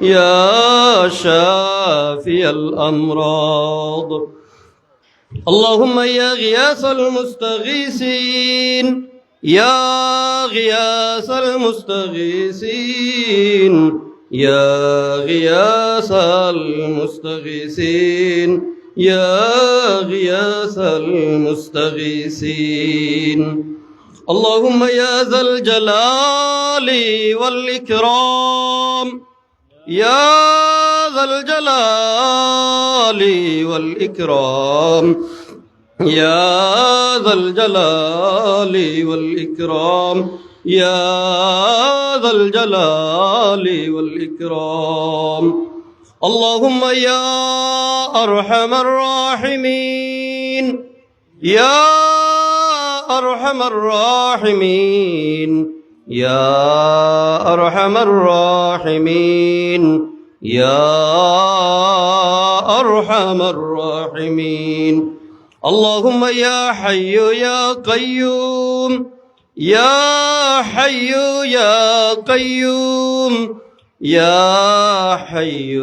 يا شافي الأمراض. اللهم يا غياث المستغيثين يا غياث المستغيثين يا غياث المستغيثين يا غياث المستغيثين. اللهم يا ذا الجلال والإكرام. يا ذا الجلال والإكرام. يا ذا الجلال والإكرام. يا ذا الجلال والإكرام. اللهم يا أرحم الراحمين. يا أرحم الراحمين. يا أرحم الراحمين. يا أرحم الراحمين. اللهم يا حي يا قيوم. يا حي يا قيوم. يا حي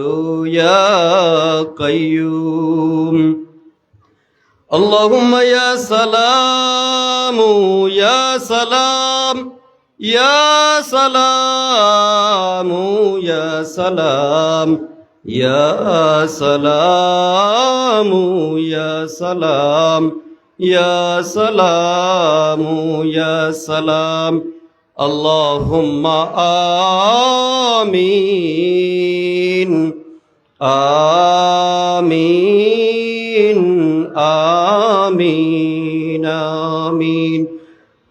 يا قيوم. اللهم يا سلام يا سلام. يا سلام يا سلام يا سلام يا سلام يا سلام يا سلام اللهم آمين آمين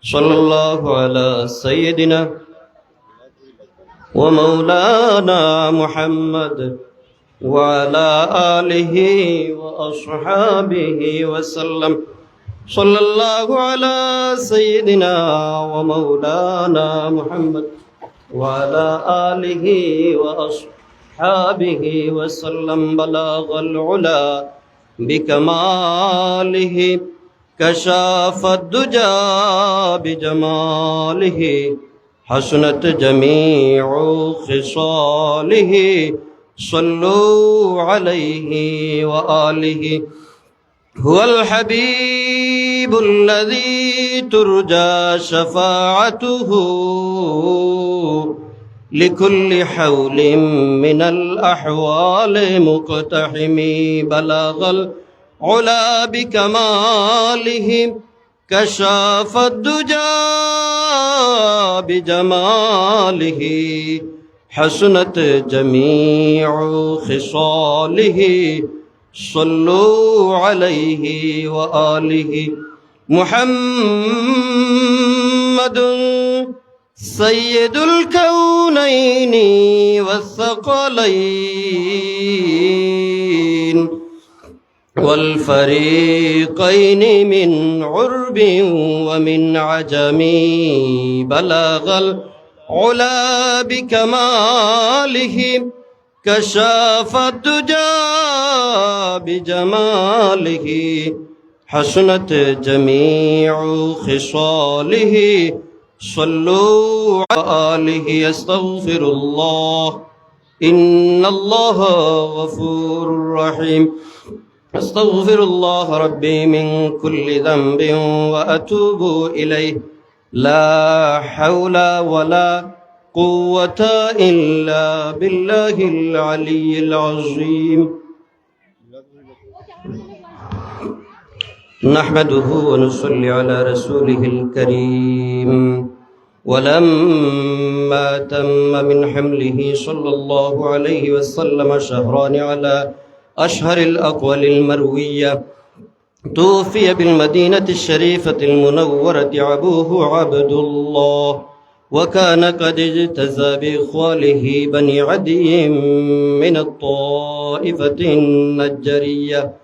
صلى الله على سيدنا ومولانا محمد وعلى آله وأصحابه وسلم. صلى الله على سيدنا ومولانا محمد وعلى آله وأصحابه وسلم. بلاغ العلا بكماله. كشاف الدجى بجماله حسنت جميع خصاله. صلوا عليه وآله. هو الحبيب الذي ترجى شفاعته لكل حول من الأحوال مقتحم بلغ العلا بكماله كشاف الدجى بجماله حسنت جميع خصاله صلوا عليه وآله. محمد سيد الكونين والثقلين. والفريقين من عرب ومن عجم بلغ العلا بكماله كشاف الدجى بجماله حسنت جميع خصاله صلوا على آله استغفر الله. إن الله غفور رحيم. أستغفر الله ربي من كل ذنب وأتوب إليه. لا حول ولا قوة إلا بالله العلي العظيم. نحمده ونصلي على رسوله الكريم. ولما تم من حمله صلى الله عليه وسلم شهران على أشهر الأقوال المروية. توفي بالمدينة الشريفة المنورة أبوه عبد الله وكان قد اجتزى بإخواله بني عدي من الطائفة النجرية.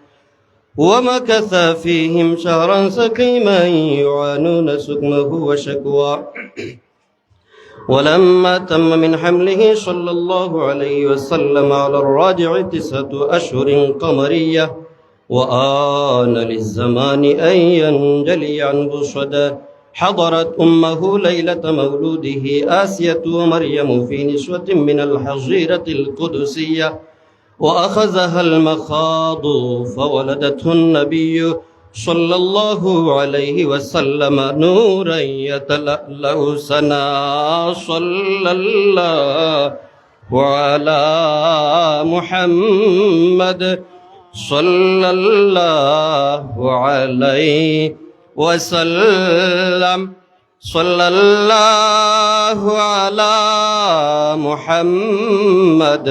ومكث فيهم شهرا سقيما يعانون سقمه وشكوى ولما تم من حمله صلى الله عليه وسلم على الراجع تسعة أشهر قمرية وآن للزمان أن ينجلي عنه صدى حضرت أمه ليلة مولوده آسية ومريم في نسوة من الحظيرة القدسية وأخذها المخاض فولدته النبي صلى الله عليه وسلم نورا يتلألأ سنا صلى الله وعلى محمد. صلى الله عليه وسلم. صلى الله على محمد.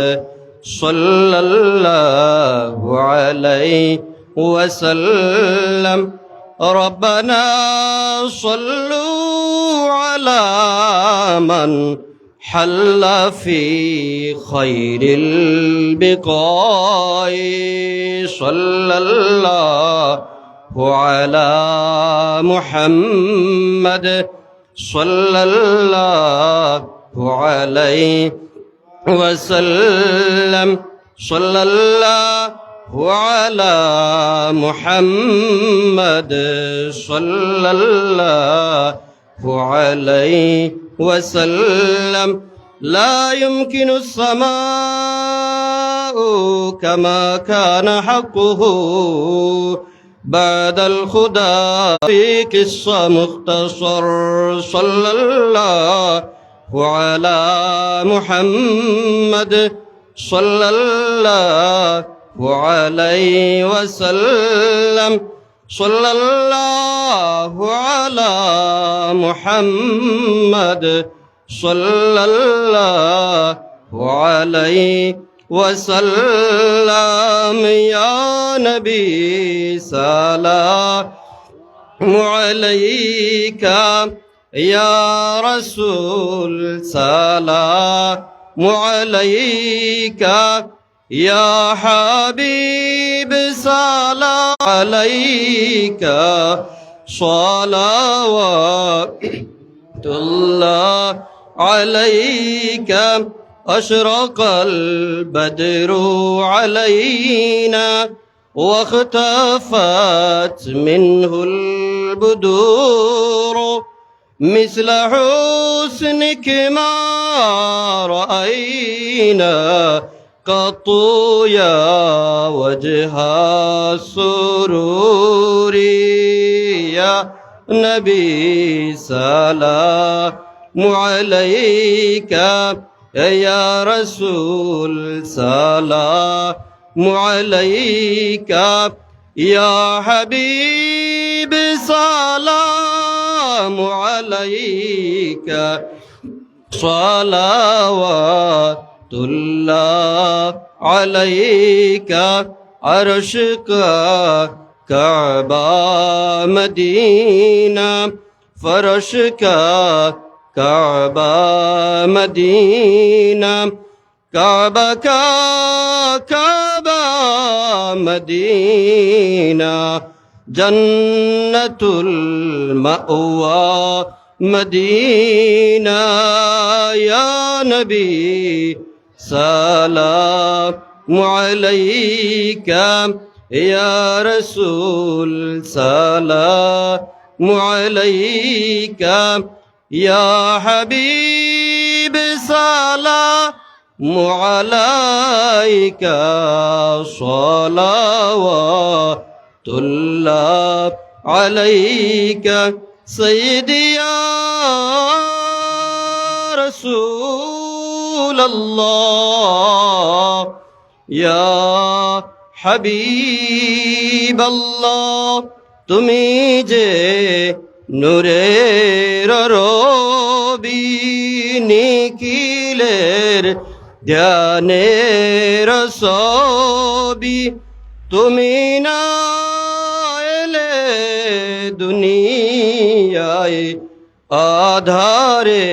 صلى الله عليه وسلم. ربنا صلوا على من حل في خير البقاء. صلى الله على محمد. صلى الله عليه وسلم. صلى الله على محمد صلى الله عليه وسلم. لا يمكن السماء كما كان حقه. بعد الخدا في قصة مختصر صلى الله على محمد صلى الله عليه وسلم صلى الله على محمد. صلى الله عليه وسلم. يا نبي سلام عليك. يا رسول سلام عليك. يا حبيب سلام عليك صلوات الله عليك. أشرق البدر علينا واختفت منه البدور. مثل حسنك ما رأينا قط يا وجه السرور يا نبي سلام عليك يا رسول سلام عليك يا حبيب سلام عليك. صلوات الله عليك عرشك كعبة مدينة فرشك كعبة مدينة. كعبة كعبة مدينة جنة المأوى مدينة. يا نبي سلام عليك. يا رسول سلام عليك. يا حبيب سلام عليك. صلوات الله عليك. سيدي يا رسول الله يا حبيب الله তুমি যে নূরের রবি নিখিলের ধ্যানের সবি তুমি না এলে দুনিয়ায় আধারে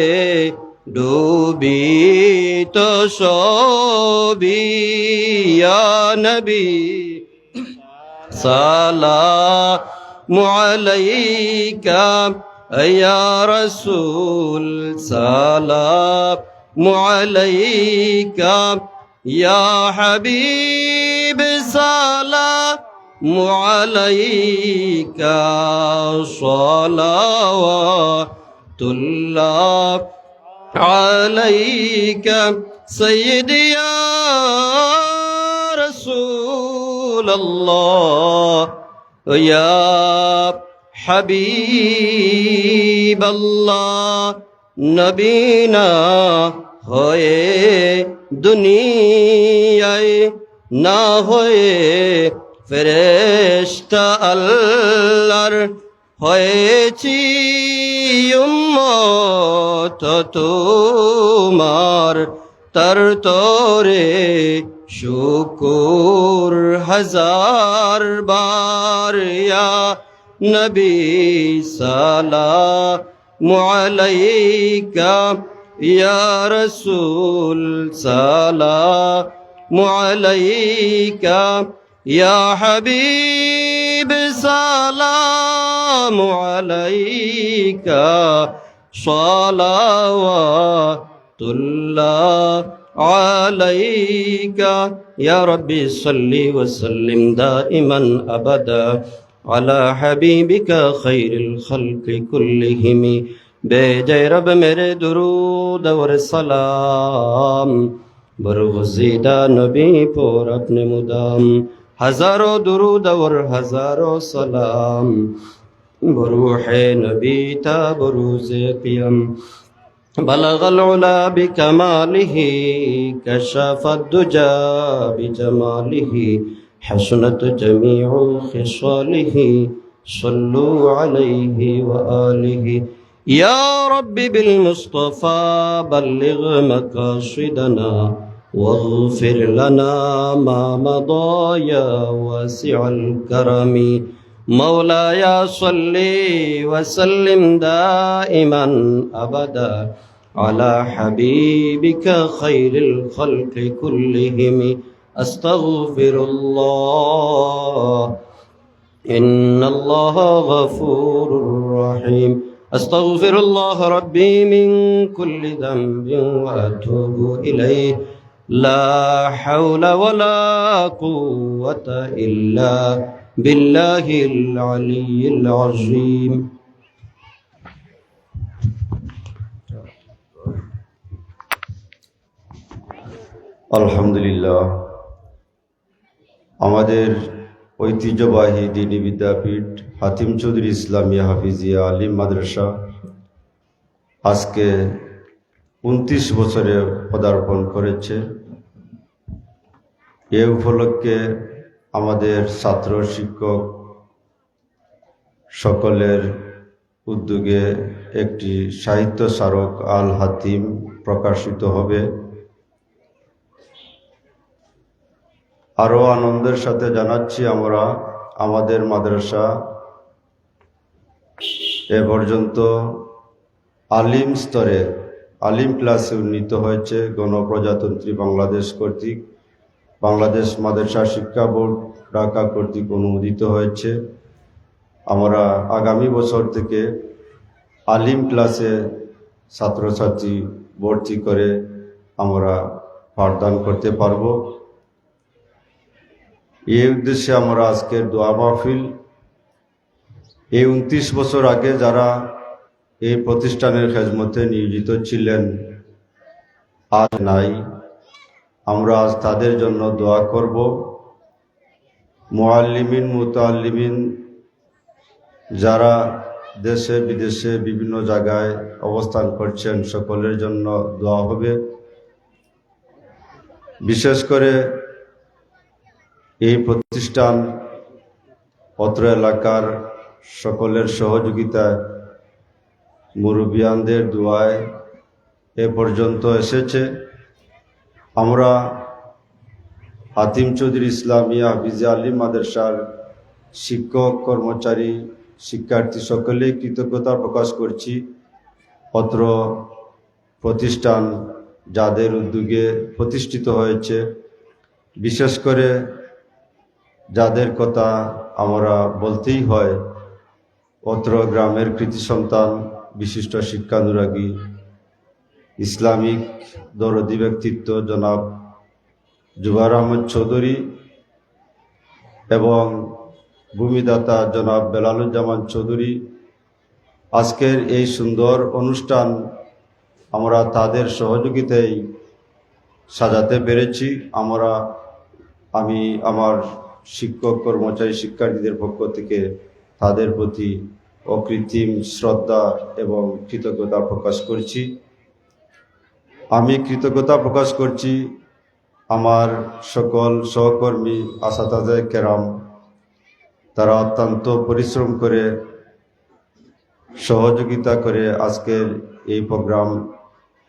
ডুবিত সবিয়া নবী। সালাম আলাইকা ইয়া রাসূল। সালাম আলাইকা ইয়া হাবিব। সালাম আলাইকা সালাওয়াতুল্লাহ। عليك سيدي يا رسول الله يا حبيب الله নবীনা হয়ে দুনিয়ায় না হয়ে ফেরেশতা আল্লাহর হয়েছি উম্মত তোমার তর তোরে শুকুর হাজার বার ইয়া নবী সালাম আলাইকা ইয়া রসুল সালাম আলাইকা ইয়া হাবিব السلام عليك. صلوات الله عليك. يا ربي صل وسلم دائما أبدا على حبيبك خير الخلق كلهم. بجاي رب میرے درود ورسلام سلام. برغزیدہ نبی پر اپنے مدام. هزارو درود ور هزارو سلام. بروح نبی تا بروز قیم بلغ العلا بکماله کشف الدجا بجماله حسنت جميع خصاله. صلوا عليه وآله يا رب بالمصطفى بلغ مقاصدنا واغفر لنا ما مضى يا واسع الكرم. مولاي صل وسلم دائما أبدا على حبيبك خير الخلق كلهم. أستغفر الله. إن الله غفور رحيم. أستغفر الله ربي من كل ذنب وأتوب إليه. لا حول ولا قوة إلا بالله العلي العظيم আলহামদুলিল্লাহ আমাদের ঐতিহ্যবাহী দিনী বিদ্যাপীঠ হাতিম চৌধুরী ইসলামিয়া হাফিজিয়া আলিম মাদ্রাসা আজকে উনত্রিশ বছরে পদার্পণ করেছে এ উপলক্ষে আমাদের ছাত্র শিক্ষক সকলের উদ্যোগে একটি সাহিত্য স্মারক আল হাতিম প্রকাশিত হবে। আরও আনন্দের সাথে জানাচ্ছি আমরা আমাদের মাদ্রাসা। এ পর্যন্ত আলিম স্তরে, আলিম ক্লাসে উন্নীত হয়েছে গণপ্রজাতন্ত্রী বাংলাদেশ কর্তৃক। বাংলাদেশ মাদ্রাসা শিক্ষা বোর্ড, ঢাকা কর্তৃক অনুমোদিত হয়েছে। আমরা আগামী বছর থেকে আলিম ক্লাসে ছাত্রছাত্রী ভর্তি করে আমরা পাঠদান করতে পারব। এই উদ্দেশ্যে আমরা আজকের দোয়া মাহফিল। এই উনত্রিশ বছর আগে যারা এই প্রতিষ্ঠানের খেজমতে নিয়োজিত ছিলেন, আজ নাই। আমরা আজ তাদের জন্য দোয়া করব। মোয়াল্লিমিন মুতাল্লিমিন যারা দেশে, বিদেশে বিভিন্ন জায়গায় অবস্থান করছেন, সকলের জন্য দোয়া হবে। বিশেষ করে এই প্রতিষ্ঠান অত্র এলাকার সকলের সহযোগিতায় মুরব্বিয়ানদের দোয়ায় এ পর্যন্ত এসেছে। আমরা হাতিম চৌধুরী ইসলামিয়া হাফিজে আলী মাদ্রাসার শিক্ষক, কর্মচারী, শিক্ষার্থী সকলেই কৃতজ্ঞতা প্রকাশ করছি। অত্র প্রতিষ্ঠান যাদের উদ্যোগে প্রতিষ্ঠিত হয়েছে। বিশেষ করে যাদের কথা আমরা বলতেই হয়, অত্র গ্রামের কৃতি সন্তান, বিশিষ্ট শিক্ষানুরাগী ইসলামিক দরদি ব্যক্তিত্ব জনাব জুবার আহমদ চৌধুরী এবং ভূমিদাতা জনাব বেলালুজ্জামান চৌধুরী। আজকের এই সুন্দর অনুষ্ঠান আমরা তাদের সহযোগিতায় সাজাতে পেরেছি। আমরা, আমি আমার শিক্ষক, কর্মচারী, শিক্ষার্থীদের পক্ষ থেকে তাদের প্রতি অকৃত্রিম শ্রদ্ধা এবং কৃতজ্ঞতা প্রকাশ করছি। আমি কৃতজ্ঞতা প্রকাশ করছি আমার সকল সহকর্মী আসাতাজায় কেরাম। তারা অত্যন্ত পরিশ্রম করে, সহযোগিতা করে আজকের এই প্রোগ্রাম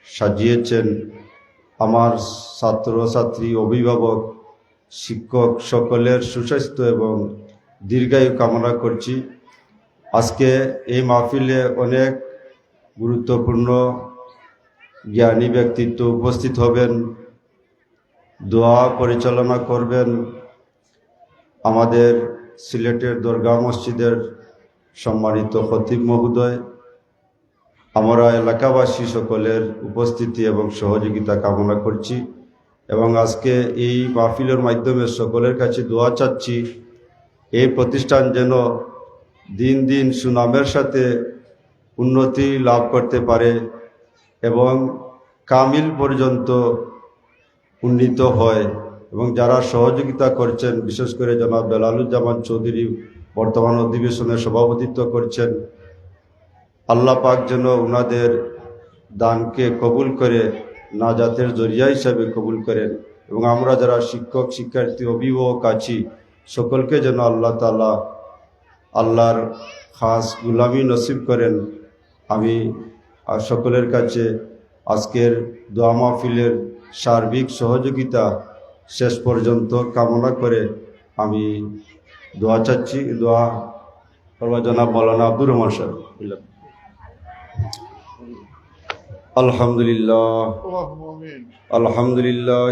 সাজিয়েছেন। আমার ছাত্র, ছাত্রী, অভিভাবক, শিক্ষক সকলের সুস্বাস্থ্য এবং দীর্ঘায়ু কামনা করছি। আজকে এই মাহফিলে অনেক গুরুত্বপূর্ণ জ্ঞানী ব্যক্তিত্ব উপস্থিত হবেন, দোয়া পরিচালনা করবেন। আমাদের সিলেটের দরগা মসজিদের সম্মানিত খতিব মহোদয়, আমরা এলাকাবাসী সকলের উপস্থিতি এবং সহযোগিতা কামনা করছি এবং আজকে এই মাহফিলের মাধ্যমে সকলের কাছে দোয়া চাচ্ছি, এই প্রতিষ্ঠান যেন দিন দিন সুনামের সাথে উন্নতি লাভ করতে পারে। এবং কামিল পর্যন্ত উন্নীত হয় এবং যারা সহযোগিতা করছেন, বিশেষ করে জনাব বেলালুজ্জামান চৌধুরী বর্তমান অধিবেশনে সভাপতিত্ব করছেন, আল্লাহ পাক যেন ওনাদের দানকে কবুল করে, নাজাতের জরিয়া হিসাবে কবুল করেন এবং আমরা যারা শিক্ষক, শিক্ষার্থী, অভিভাবক আছি, সকলকে যেন আল্লাহ তালা আল্লাহর খাস গুলামি নসিব করেন। আমি আর সকলের কাছে আজকের দোয়া মাহফিলের সার্বিক সহযোগিতা শেষ পর্যন্ত কামনা করে আমি দোয়া চাচ্ছি, দোয়া করবা মৌলানা আব্দুর রহমান সাহেব। আলহামদুলিল্লাহ। আলহামদুলিল্লাহ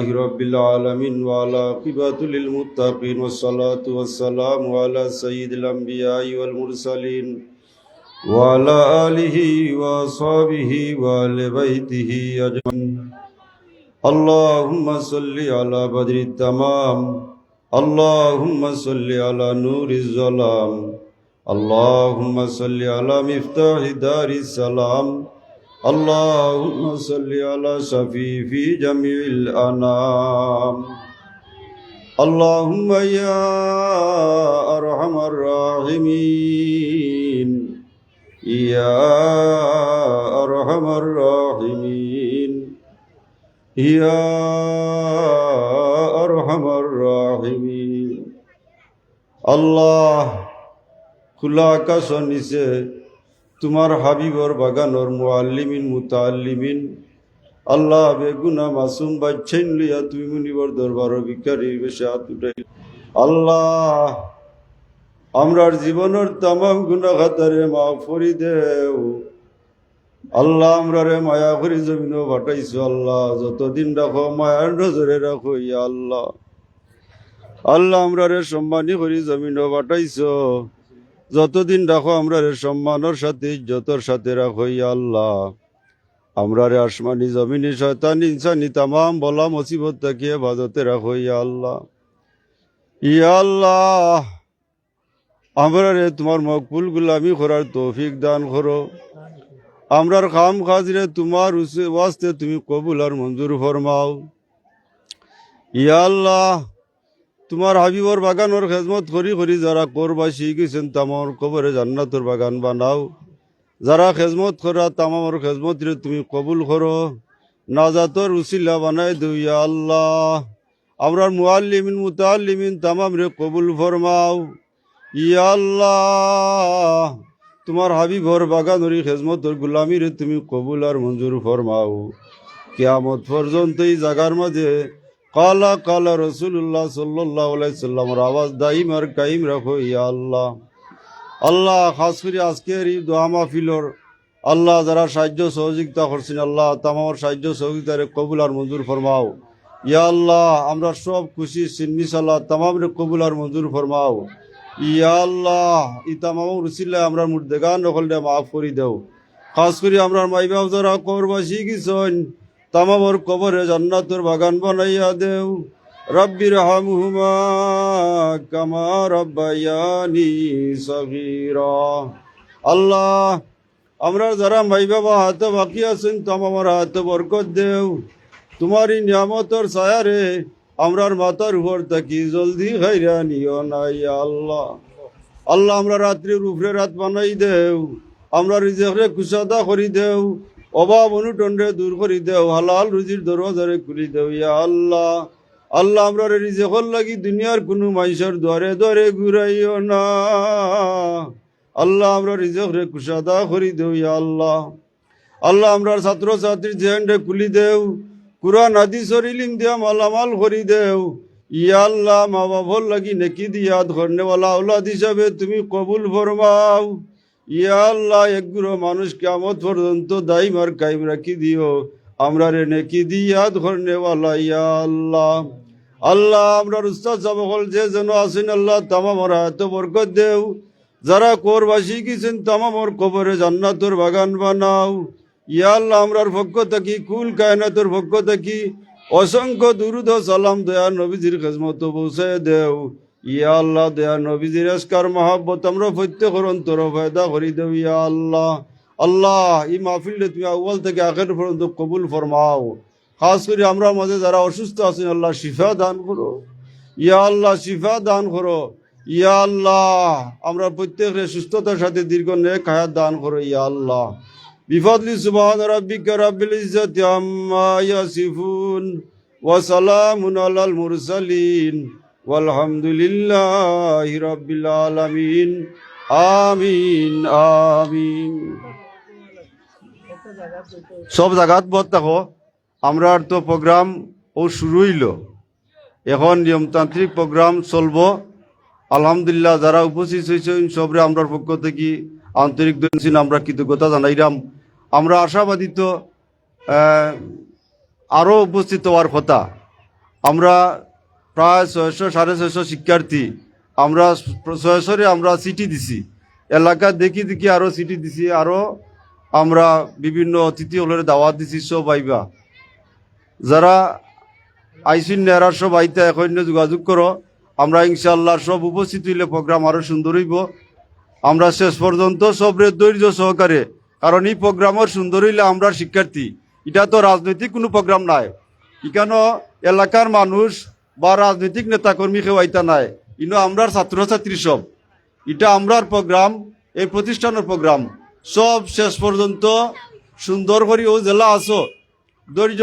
وعلى آله وأصحابه وآل بيته أجمعين اللهم صل على بدر التمام اللهم صل على نور الظلام اللهم صل على مفتاح دار السلام اللهم صل على شفيع جميع الأنام اللهم يا أرحم الراحمين يا أرحم الراحمين يا أرحم الراحمين الله খোলা আকাশর নিচে তোমার হাবিবর বাগানর মুআল্লিমিন মুতাল্লিমিন আল্লাহ বেগুনা মাসুম বাচ্চাইন লইয়া তুমি মুনিবর দরবার ভিকারি বেশে হাত উঠাই আল্লাহ আমরার জীবনের তামাম গুণা খাতারে মা ফরি দেও। আল্লাহ আমরারে মায়া করি, জমিন বাটাইছো আল্লাহ। যতদিন রাখো, মায়ার নজরে রাখো ইয়া আল্লাহ। আল্লাহ আমরারে সম্মানী করি, জমিন বাটাইছো। যতদিন রাখো আমরা রে সম্মানের সাথে, ইজ্জতর সাথে রাখো ইয়া আল্লাহ। আমরা রে আসমানি জমিনি, শয়তান, ইনসানি, তামাম বলা মুসিবত তাকিয়ে বাজতে রাখো ইয়া আল্লাহ। ইয়া আল্লাহ। আমরা রে তোমার মকবুল গুলামি করার তৌফিক দান করো। আমরার খাম খাজরে তোমার ওয়াস্তে তুমি কবুল আর মঞ্জুর ফরমাও। ইয়া আল্লাহ, তোমার হাবিবর বাগানোর খেজমত করি করি যারা করবা শিখেছেন তামর কবরে জান্নাতর বাগান বানাও। যারা খেজমত করা তামামর খেজমত তুমি কবুল করো। নাজাতর উসিলা বানাই দিও ইয়া আল্লাহ। আমরার মুআল্লিমিন মুতাল্লিমিন তামাম রে কবুল ফরমাও। ইয়া আল্লাহ তোমার হাবিবর বাগানরি খেজমতর গুলামি রে তুমি কবুল আর মঞ্জুর ফরমাও। কেয়ামত পর্যন্ত এই জাগার মাঝে কালা কালা রসুল্লাহ সাল্লাহ আওয়াজ দাইম আর কাইম রাখো ইয়া আল্লাহ আল্লাহ খাস করে আজকের এই দোয়া মাহফিলর আল্লাহ যারা সাহায্য সহযোগিতা করছেন, আল্লাহ তামার সাহায্য সহযোগিতারে কবুল আর মঞ্জুর ফরমাও। ইয়া আল্লাহ আমরা সব খুশি, সিন্নি সাল্লাহ তামাম কবুল আর মঞ্জুর ফরমাও। ইয়াল্লাহ ইতামাম রুসিল্লা আমরা নকল দে মাফ করি দেও। খাস করি আমরা মাইবাব যারা করবাসী গিসন তামাবর কবরে জান্নাতর বাগান বানাইয়া দেও। রব্বির হামহুমা কামা রব্বায়ানি সগীরা। আল্লাহ আমরা যারা মাই বাবা হাতে বাকি আছেন তাম আমার হাতে বরকত দেও। তোমারই নিয়ামতর ছায়ারে আমরার মাথার উপর থাকি জলদি খাইরা নিও নাই আল্লাহ। আল্লাহ আমরা রাত্রির উপরে রাত বানাই দেও, আমরা রিজেকরে কুসাদা করি দেও, অভাব অনুটনরে দূর করি দেও, হালাল রুজির দরওয়াজারে খুলি দেও, ইয়া আল্লাহ। আল্লাহ আমরা রিজেকর লাগি দুনিয়ার কোনো মাইসের দ্বারে দ্বারে ঘুরাইও না। আল্লাহ আমরা রিজেকরে কুসাদা করি দেও, ইয়া আল্লাহ। আল্লাহ আমরা ছাত্র ছাত্রীর জেন্ডে খুলি দেও কুরআন, হাদিস ইলিম দিয়া মালামাল করি দেও। ইয়া আল্লাহ, মা বাবার লাগি নেকি দিয়া ধরনেওয়ালা আওলাদ হিসাবে তুমি কবুল ফরমাও। ইয়া আল্লাহ একগুলো মানুষ কেমত পর্যন্ত দাইম আর কাইম রাখি দিও। আমরা রে নেকি দিয়া ধরনেওয়ালা ইয়া আল্লাহ। আল্লাহ, আমরা উস্তাদ সাবকল যে যেন আছেন আল্লাহ, তামামর হাতে বরকত দেও। যারা কোরবাসী গেছেন, তামামর কবরে জান্নাতর বাগান বানাও। ইয়া আল্লাহ, আমরার পক্ষ থাকি, কুল কায়নাতর পক্ষ থাকি। অসংখ্য দুরুদ সালাম দয়া নবীজির খেজমত পৌঁছে দেও। ইয়া আল্লাহ, দয়া নবীজির এসকার মহাব্বত আমরা প্রত্যেক অন্তর ফায়দা করি দেও, ইয়া আল্লাহ। আল্লাহ, এই মাহফিলটা তুমি আউ্বাল থেকে আখের পর্যন্ত কবুল ফরমাও। খাস করে আমরা মাঝে যারা অসুস্থ আছেন, আল্লাহ শিফা দান করো। ইয়া আল্লাহ, শিফা দান করো। ইয়া আল্লাহ, আমরা প্রত্যেকের সুস্থতার সাথে দীর্ঘ নেক হায়াত দান করো, ইয়া আল্লাহ। বিফদলি সুবহান রাব্বিকা রাব্বিল ইজ্জাতি আম্মা ইয়াসিফুন ওয়া সালামুন আলাল মুরসালিন walhamdulillahi rabbil alamin. আমিন আমিন সব জায়গাত বদ থাকো। আমরা তো প্রোগ্রাম ও শুরু হইল এখন নিয়মতান্ত্রিক প্রোগ্রাম চলব। আলহামদুলিল্লাহ যারা উপস্থিত হয়েছেন সবরে আমরা পক্ষ থেকে আন্তরিক আমরা কৃতজ্ঞতা জানাইলাম আমরা আশাবাদিত আরও উপস্থিত হওয়ার কথা। আমরা প্রায় ছয়শো, সাড়ে ছয়শো শিক্ষার্থী আমরা ছয়শরে আমরা সিটি দিছি। এলাকা দেখি দেখি আরও সিটি দিছি আরও আমরা বিভিন্ন অতিথি হলের দাওয়াত দিছি সব আইবা। যারা আইসিন নেয়ার সব আইতে এখন যোগাযোগ করো, আমরা ইনশাল্লাহ সব উপস্থিত হইলে প্রোগ্রাম আরও সুন্দর হইব। আমরা শেষ পর্যন্ত সবরে ধৈর্য সহকারে কারণ এই প্রোগ্রামের সুন্দর হইলে আমরা শিক্ষার্থী। এটা তো রাজনৈতিক কোনো প্রোগ্রাম নাই। এখানে এলাকার মানুষ বা রাজনৈতিক নেতাকর্মী কেউ আইতা নাই। ইনো আমরার ছাত্রছাত্রী সব। এটা আমরার প্রোগ্রাম, এই প্রতিষ্ঠানের প্রোগ্রাম। সব শেষ পর্যন্ত সুন্দর করে ও জেলা আসো। ধৈর্য